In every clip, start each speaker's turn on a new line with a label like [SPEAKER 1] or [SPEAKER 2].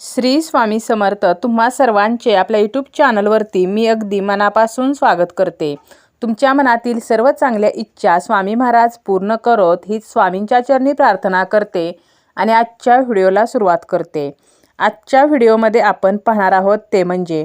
[SPEAKER 1] श्री स्वामी समर्थ तुम्हा सर्वांचे आपल्या यूट्यूब चॅनलवरती मी अगदी मनापासून स्वागत करते. तुमच्या मनातील सर्व चांगल्या इच्छा स्वामी महाराज पूर्ण करोत ही स्वामींच्या चरणी प्रार्थना करते आणि आजच्या व्हिडिओला सुरुवात करते. आजच्या व्हिडिओमध्ये आपण पाहणार आहोत ते म्हणजे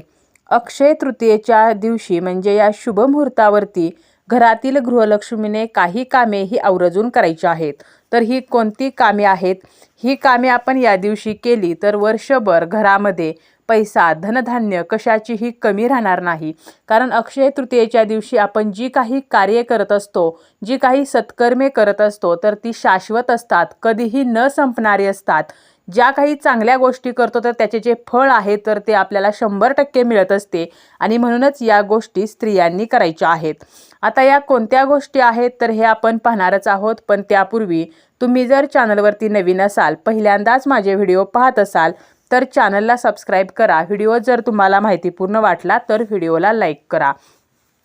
[SPEAKER 1] अक्षय तृतीयेच्या दिवशी म्हणजे या शुभ मुहूर्तावरती घरातील गृहलक्ष्मीने काही कामे ही आवर्जून करायची आहेत. तर ही कोणती कामे आहेत? ही कामे आपण या दिवशी केली तर वर्षभर घरामध्ये पैसा धनधान्य कशाचीही कमी राहणार नाही. कारण अक्षय तृतीयेच्या दिवशी आपण जी काही कार्य करत असतो जी काही सत्कर्मे करत असतो तर ती शाश्वत असतात कधीही न संपणारी असतात. ज्या काही चांगल्या गोष्टी करतो तर त्याचे जे फळ आहे तर ते आपल्याला शंभर टक्के मिळत असते. आणि म्हणूनच या गोष्टी स्त्रियांनी करायच्या आहेत. आता या कोणत्या गोष्टी आहेत तर हे आपण पाहणारच आहोत. पण त्यापूर्वी तुम्ही जर चॅनलवरती नवीन असाल पहिल्यांदाच माझे व्हिडिओ पाहत असाल तर चॅनलला सबस्क्राईब करा. व्हिडिओ जर तुम्हाला माहितीपूर्ण वाटला तर व्हिडिओला लाईक करा.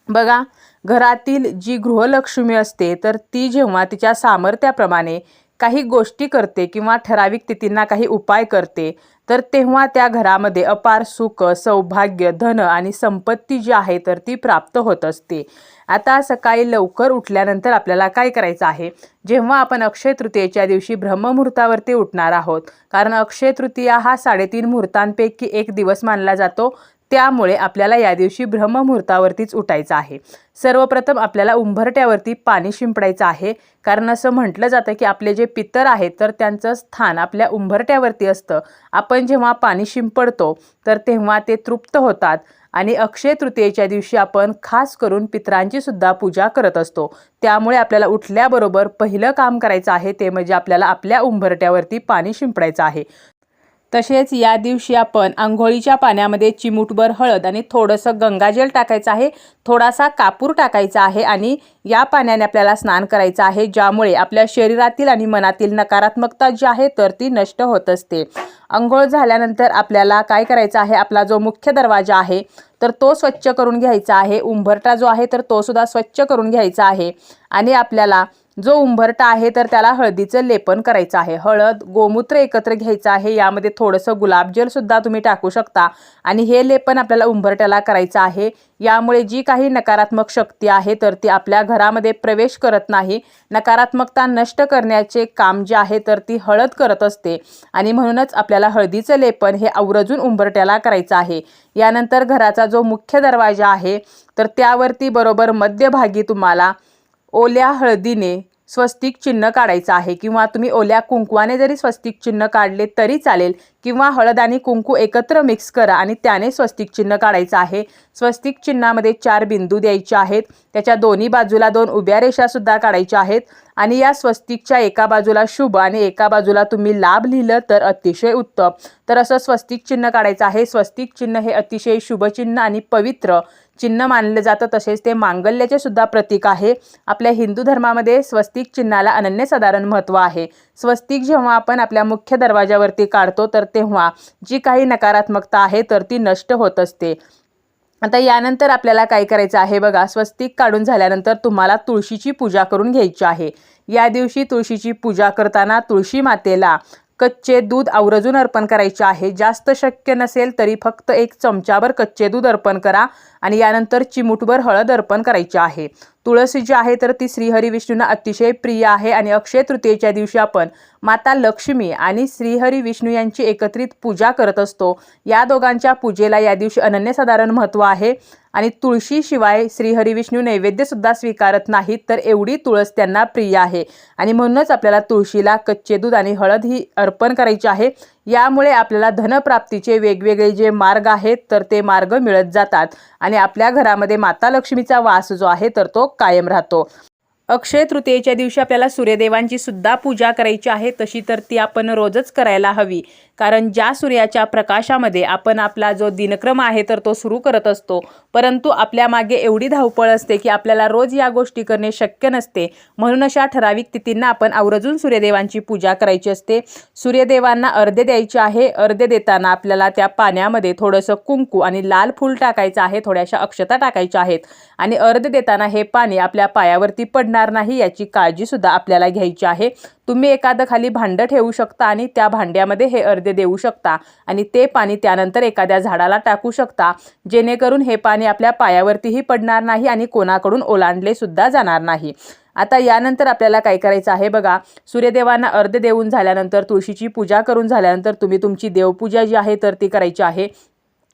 [SPEAKER 1] बघा घरातील जी गृहलक्ष्मी असते तर ती जेव्हा तिच्या सामर्थ्याप्रमाणे काही गोष्टी करते किंवा ठराविक तिथींना काही उपाय करते तर तेव्हा त्या घरामध्ये अपार सुख सौभाग्य धन आणि संपत्ती जी आहे तर ती प्राप्त होत असते. आता सकाळी लवकर उठल्यानंतर आपल्याला काय करायचं आहे? जेव्हा आपण अक्षय तृतीयेच्या दिवशी ब्रह्ममुहूर्तावरती उठणार आहोत कारण अक्षय तृतीया हा साडेतीन मुहूर्तांपैकी एक दिवस मानला जातो त्यामुळे आपल्याला या दिवशी ब्रह्ममुहूर्तावरतीच उठायचं आहे. सर्वप्रथम आपल्याला उंबरट्यावरती पाणी शिंपडायचं आहे. कारण असं म्हटलं जातं की आपले जे पितर आहेत तर त्यांचं स्थान आपल्या उंबरट्यावरती असतं. आपण जेव्हा पाणी शिंपडतो तर तेव्हा ते तृप्त होतात. आणि अक्षय तृतीयेच्या दिवशी आपण खास करून पितरांची सुद्धा पूजा करत असतो. त्यामुळे आपल्याला उठल्याबरोबर पहिलं काम करायचं आहे ते म्हणजे आपल्याला आपल्या उंबरट्यावरती पाणी शिंपडायचं आहे. तसेच या दिवशी आपण आंघोळीच्या पाण्यामध्ये चिमूटभर हळद आणि थोडंसं गंगाजल टाकायचं आहे. थोडासा कापूर टाकायचा आहे आणि या पाण्याने आपल्याला स्नान करायचं आहे ज्यामुळे आपल्या शरीरातील आणि मनातील नकारात्मकता जी आहे तर ती नष्ट होत असते. आंघोळ झाल्यानंतर आपल्याला काय करायचं आहे? आपला जो मुख्य दरवाजा आहे तर तो स्वच्छ करून घ्यायचा आहे. उंबरटा जो आहे तर तो सुद्धा स्वच्छ करून घ्यायचा आहे. आणि आपल्याला जो उंबरटा आहे तर त्याला हळदीचं लेपन करायचं आहे. हळद गोमूत्र एकत्र घ्यायचं आहे. यामध्ये थोडंसं गुलाबजल सुद्धा तुम्ही टाकू शकता. आणि हे लेपन आपल्याला उंबरट्याला करायचं आहे. यामुळे जी काही नकारात्मक शक्ती आहे तर ती आपल्या घरामध्ये प्रवेश करत नाही. नकारात्मकता नष्ट करण्याचे काम जे आहे तर ती हळद करत असते. आणि म्हणूनच आपल्याला हळदीचं लेपन हे आवर्जून उंबरट्याला करायचं आहे. यानंतर घराचा जो मुख्य दरवाजा आहे तर त्यावरती बरोबर मध्यभागी तुम्हाला ओल्या हळदीने स्वस्तिक चिन्ह काढायचं आहे किंवा तुम्ही ओल्या कुंकवाने जरी स्वस्तिक चिन्ह काढले तरी चालेल. किंवा हळद आणि कुंकू एकत्र मिक्स करा आणि त्याने स्वस्तिक चिन्ह काढायचं आहे. स्वस्तिक चिन्हामध्ये चार बिंदू द्यायचे आहेत. त्याच्या दोन्ही बाजूला दोन उभ्या रेषासुद्धा काढायच्या आहेत. आणि या स्वस्तिकच्या एका बाजूला शुभ आणि एका बाजूला तुम्ही लाभ लिहिलं तर अतिशय उत्तम. तर असं स्वस्तिक चिन्ह काढायचं आहे. स्वस्तिक चिन्ह हे अतिशय शुभचिन्ह आणि पवित्र चिन्ह मानलं जातं. तसेच ते मांगल्याचे सुद्धा प्रतीक आहे. आपल्या हिंदू धर्मामध्ये स्वस्तिक चिन्हाला अनन्यसाधारण महत्त्व आहे. स्वस्तिक जेव्हा आपण आपल्या मुख्य दरवाजावरती काढतो तर तेव्हा जी काही नकारात्मकता आहे तर ती नष्ट होत असते. आता यानंतर आपल्याला काय करायचं आहे बघा स्वस्तिक काढून झाल्यानंतर तुम्हाला तुळशीची पूजा करून घ्यायची आहे. या दिवशी तुळशीची पूजा करताना तुळशी मातेला कच्चे दूध आवर्जून अर्पण करायचे आहे. जास्त शक्य नसेल तरी फक्त एक चमचाभर कच्चे दूध अर्पण करा. आणि यानंतर चिमूटभर हळद अर्पण करायची आहे. तुळसी जी आहे तर ती श्रीहरी विष्णूंना अतिशय प्रिय आहे. आणि अक्षय तृतीयेच्या दिवशी आपण माता लक्ष्मी आणि श्रीहरी विष्णू यांची एकत्रित पूजा करत असतो. या दोघांच्या पूजेला या दिवशी अनन्यसाधारण महत्त्व आहे. आणि तुळशीशिवाय श्रीहरी विष्णू नैवेद्यसुद्धा स्वीकारत नाहीत तर एवढी तुळस त्यांना प्रिय आहे. आणि म्हणूनच आपल्याला तुळशीला कच्चे दूध आणि हळद ही अर्पण करायची आहे. यामुळे आपल्याला धनप्राप्तीचे वेगवेगळे जे मार्ग आहेत तर ते मार्ग मिळत जातात. आणि आपल्या घरामध्ये माता लक्ष्मीचा वास जो आहे तर तो कायम राहतो. अक्षय तृतीयेच्या दिवशी आपल्याला सूर्यदेवांची सुद्धा पूजा करायची आहे तशी तर ती आपण रोजच करायला हवी. कारण ज्या सूर्याच्या प्रकाशामध्ये आपण आपला जो दिनक्रम आहे तर तो सुरू करत असतो. परंतु आपल्या मागे एवढी धावपळ असते की आपल्याला रोज या गोष्टी करणे शक्य नसते. म्हणून अशा ठराविक तिथींना आपण आवर्जून सूर्यदेवांची पूजा करायची असते. सूर्यदेवांना अर्धे द्यायचे आहे अर्धे देताना आपल्याला त्या पाण्यामध्ये थोडंसं कुंकू आणि लाल फूल टाकायचं आहे थोड्याशा अक्षता टाकायच्या आहेत. आणि अर्धे देताना हे पाणी आपल्या पायावरती पडणं पडणार नाही याची काळजीसुद्धा आपल्याला घ्यायची आहे. तुम्ही एखादं खाली भांडं ठेवू शकता आणि त्या भांड्यामध्ये हे अर्धे देऊ शकता आणि ते पाणी त्यानंतर एखाद्या झाडाला टाकू शकता. जेणेकरून हे पाणी आपल्या पायावरतीही पडणार नाही आणि कोणाकडून ओलांडले सुद्धा जाणार नाही. आता यानंतर आपल्याला काय करायचं आहे बघा. सूर्यदेवांना अर्ध देऊन झाल्यानंतर तुळशीची पूजा करून झाल्यानंतर तुम्ही तुमची देवपूजा जी आहे तर ती करायची आहे.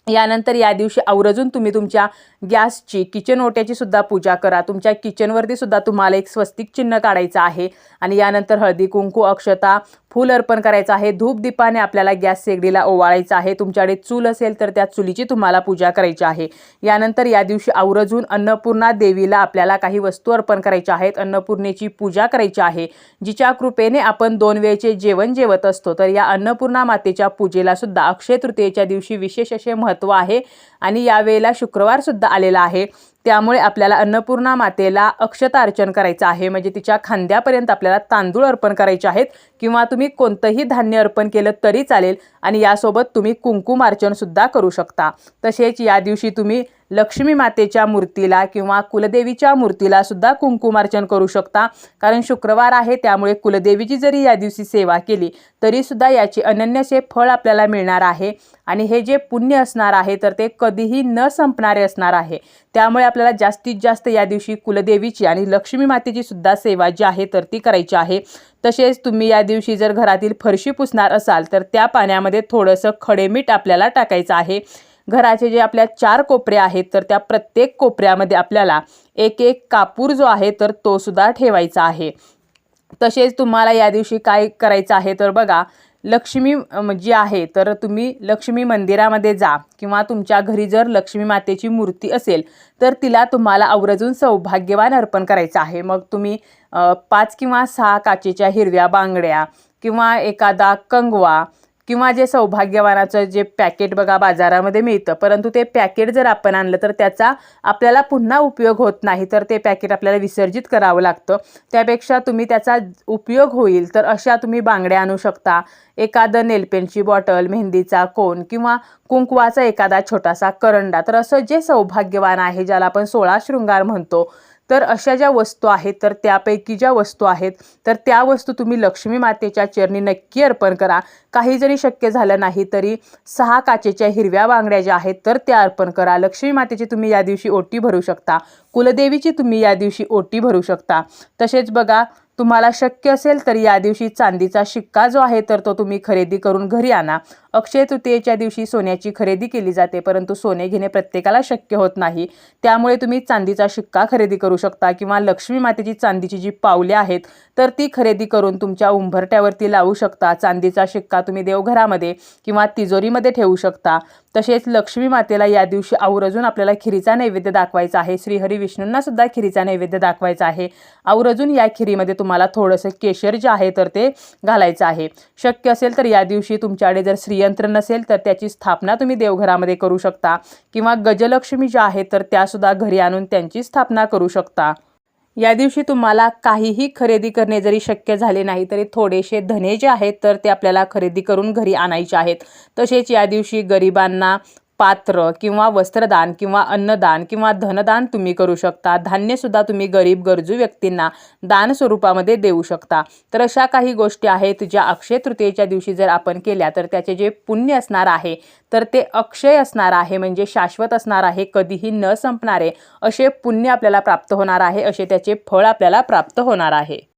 [SPEAKER 1] यानंतर या दिवशी आवर्जून तुम्ही तुमच्या गॅसची किचन ओट्याची सुद्धा पूजा करा. तुमच्या किचनवरती सुद्धा तुम्हाला एक स्वस्तिक चिन्ह काढायचं आहे. आणि यानंतर हळदी कुंकू अक्षता फूल अर्पण करायचं आहे. धूप दीपाने आपल्याला गॅस शेगडीला ओवाळायचं आहे. तुमच्याकडे चूल असेल तर त्या चुलीची तुम्हाला पूजा करायची आहे. यानंतर या दिवशी आवर्जून अन्नपूर्णा देवीला आपल्याला काही वस्तू अर्पण करायच्या आहेत. अन्नपूर्णेची पूजा करायची आहे. जिच्या कृपेने आपण दोन वेळचे जेवण जेवत असतो तर या अन्नपूर्णा मातेच्या पूजेला सुद्धा अक्षय तृतीयेच्या दिवशी विशेष असे महत्त्व आहे. आणि यावेळेला शुक्रवारसुद्धा आलेला आहे. त्यामुळे आपल्याला अन्नपूर्णा मातेला अक्षता अर्चन करायचं आहे. म्हणजे तिच्या खांद्यापर्यंत आपल्याला तांदूळ अर्पण करायचे आहेत. किंवा तुम्ही कोणतंही धान्य अर्पण केलं तरी चालेल. आणि यासोबत तुम्ही कुंकुम अर्चनसुद्धा करू शकता. तसेच या दिवशी तुम्ही लक्ष्मी मातेच्या मूर्तीला किंवा कुलदेवीच्या मूर्तीला सुद्धा कुंकुमार्चन करू शकता. कारण शुक्रवार आहे त्यामुळे कुलदेवीची जरी या दिवशी सेवा केली तरी सुद्धा याचे अनन्यसे फळ आपल्याला मिळणार आहे. आणि हे जे पुण्य असणार आहे तर ते कधीही न संपणारे असणार आहे. त्यामुळे आपल्याला जास्तीत जास्त या दिवशी कुलदेवीची आणि लक्ष्मी मातेची सुद्धा सेवा जी आहे तर ती करायची आहे. तसेच तुम्ही या दिवशी जर घरातील फरशी पुसणार असाल तर त्या पाण्यामध्ये थोडंसं खडे मीठ आपल्याला टाकायचं आहे. घराचे जे आपल्या चार कोपरे आहेत तर त्या प्रत्येक कोपऱ्यामध्ये आपल्याला एक एक कापूर जो आहे तर तो सुद्धा ठेवायचा आहे. तसेच तुम्हाला या दिवशी काय करायचं आहे तर बघा लक्ष्मी जी आहे तर तुम्ही लक्ष्मी मंदिरामध्ये जा किंवा तुमच्या घरी जर लक्ष्मी मातेची मूर्ती असेल तर तिला तुम्हाला आवर्जून सौभाग्यवान अर्पण करायचं आहे. मग तुम्ही पाच किंवा सहा काचेच्या हिरव्या बांगड्या किंवा एखादा कंगवा किंवा जे सौभाग्यवानाचं जे पॅकेट बघा बाजारामध्ये मिळतं परंतु ते पॅकेट जर आपण आणलं तर त्याचा आपल्याला पुन्हा उपयोग होत नाही तर ते पॅकेट आपल्याला विसर्जित करावं लागतं. त्यापेक्षा तुम्ही त्याचा उपयोग होईल तर अशा तुम्ही बांगड्या आणू शकता. एखादं नेलपेनची बॉटल मेहंदीचा कोन किंवा कुंकवाचा एखादा छोटासा करंडा. तर असं जे सौभाग्यवान आहे ज्याला आपण सोळा शृंगार म्हणतो तर अशा ज्या वस्तू आहेत तर त्यापैकी ज्या वस्तू आहेत तर त्या वस्तू तुम्ही लक्ष्मी मातेच्या चरणी नक्की अर्पण करा. काही जरी शक्य झालं नाही तरी सहा काचेच्या हिरव्या बांगड्या ज्या आहेत तर त्या अर्पण करा. लक्ष्मी मातेची तुम्ही या दिवशी ओटी भरू शकता. कुलदेवीची तुम्ही या दिवशी ओटी भरू शकता. तसेच बघा तुम्हाला शक्य असेल तर या दिवशी चांदीचा शिक्का जो आहे तर तो तुम्ही खरेदी करून घरी आणा. अक्षय तृतीयेच्या दिवशी सोन्याची खरेदी केली जाते परंतु सोने घेणे प्रत्येकाला शक्य होत नाही. त्यामुळे तुम्ही चांदीचा शिक्का खरेदी करू शकता किंवा लक्ष्मी मातेची चांदीची जी पावले आहेत तर ती खरेदी करून तुमच्या उंबरट्यावरती लावू शकता. चांदीचा शिक्का तुम्ही देवघरामध्ये किंवा तिजोरीमध्ये ठेवू शकता. तसेच लक्ष्मी मातेला या दिवशी आवर्जून आपल्याला खिरीचा नैवेद्य दाखवायचा आहे. श्रीहरी विष्णूंना सुद्धा खिरीचा नैवेद्य दाखवायचा आहे. आवर्जून या खिरीमध्ये तुम्हाला थोडंसं केशर जे आहे तर ते घालायचं आहे. शक्य असेल तर या दिवशी तुमच्याकडे जर श्रीयंत्र नसेल तर त्याची स्थापना तुम्ही देवघरामध्ये करू शकता किंवा गजलक्ष्मी ज्या आहेत तर त्यासुद्धा घरी आणून त्यांची स्थापना करू शकता. या दिवशी तुम्हाला काहीही खरेदी करणे जरी शक्य झाले नाही तरी थोडेसे धने जे आहेत तर ते आपल्याला खरेदी करून घरी आणायचे आहेत. तसेच या दिवशी गरिबांना पात्र किंवा वस्त्रदान किंवा अन्नदान किंवा धनदान तुम्ही करू शकता. धान्यसुद्धा तुम्ही गरीब गरजू व्यक्तींना दान स्वरूपामध्ये देऊ शकता. तर अशा काही गोष्टी आहेत ज्या अक्षय तृतीयेच्या दिवशी जर आपण केल्या तर त्याचे जे पुण्य असणार आहे तर ते अक्षय असणार आहे म्हणजे शाश्वत असणार आहे कधीही न संपणारे असे पुण्य आपल्याला प्राप्त होणार आहे असे त्याचे फळ आपल्याला प्राप्त होणार आहे.